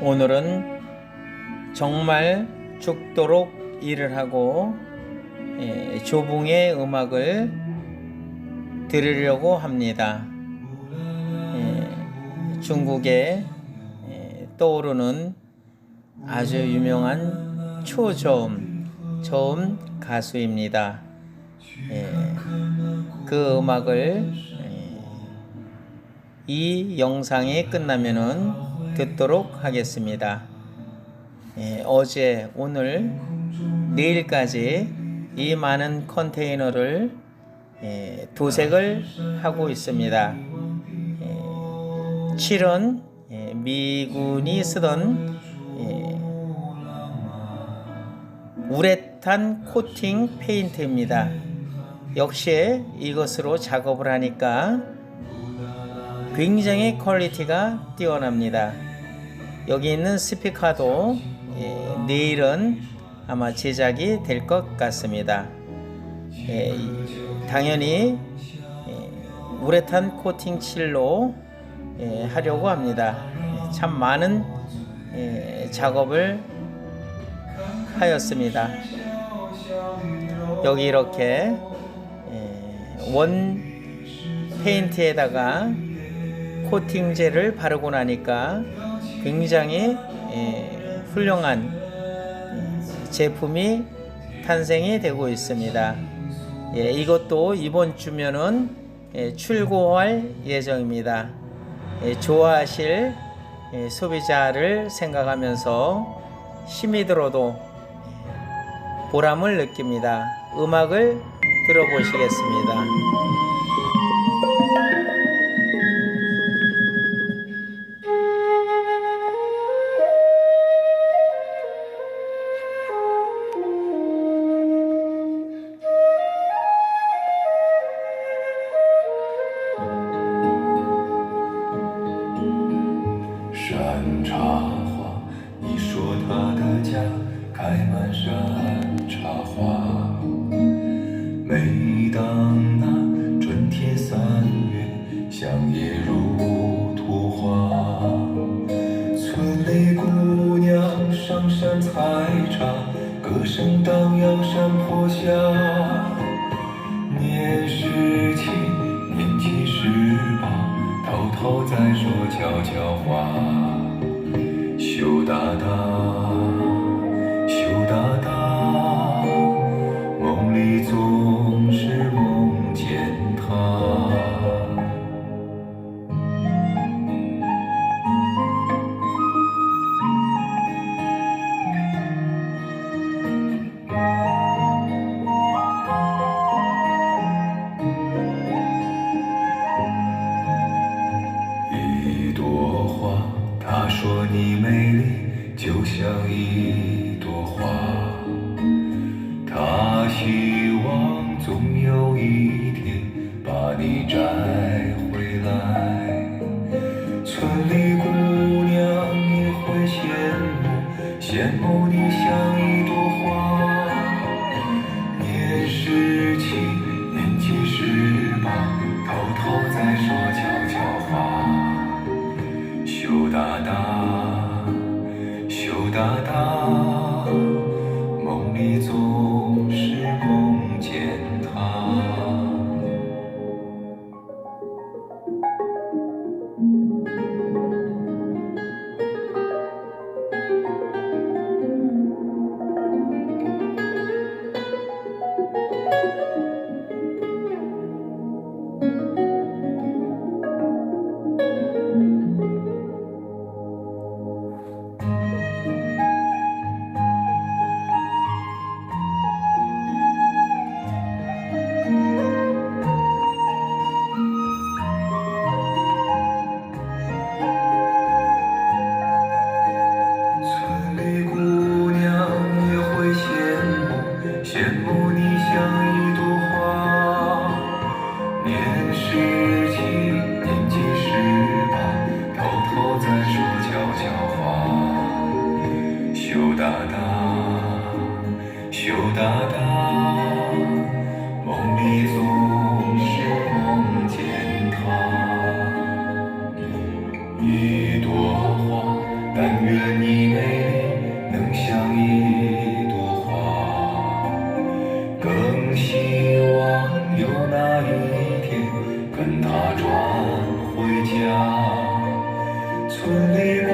오늘은 정말 죽도록 일을 하고 예, 조붕의 음악을 들으려고 합니다. 예, 중국에 예, 떠오르는 아주 유명한 초저음 저음 가수입니다. 예, 그 음악을 예, 이 영상이 끝나면은 듣도록 하겠습니다. 예, 어제, 오늘, 내일까지 이 많은 컨테이너를 예, 도색을 하고 있습니다. 예, 칠은 예, 미군이 쓰던 예, 우레탄 코팅 페인트입니다. 역시 이것으로 작업을 하니까 굉장히 퀄리티가 뛰어납니다. 여기 있는 스피커도 예, 내일은 아마 제작이 될 것 같습니다. 예, 이- 당연히 예, 우레탄 코팅 칠로 예, 하려고 합니다. 예, 참 많은 예, 작업을 하였습니다. 여기 이렇게 예, 원 페인트에다가 코팅제를 바르고 나니까 굉장히 예, 훌륭한 예, 제품이 탄생이 되고 있습니다. 예, 이것도 이번 주면은 예, 출고할 예정입니다. 예, 좋아하실 예, 소비자를 생각하면서 힘이 들어도 예, 보람을 느낍니다. 음악을 들어보시겠습니다. 茶花，你说他的家开满山茶花。每当那春天三月，香叶如图画。村里姑娘上山采茶，歌声荡漾山坡下。年十七，年纪十八，偷偷在说悄悄话。羞答答，羡慕你像一朵花。年十七，年纪十八，偷偷在说悄悄话。羞答答，羞答答，哒哒，羞答答，梦里总是梦见他。一朵花，但愿你美丽能像一朵花，更希望有那一天跟她转回家。村里。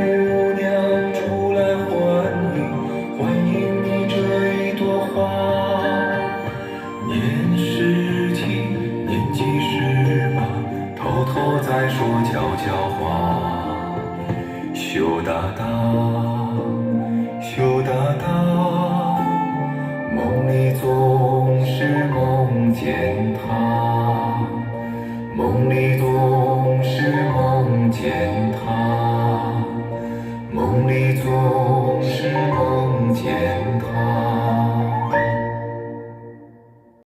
答答，羞答答，梦里总是梦见。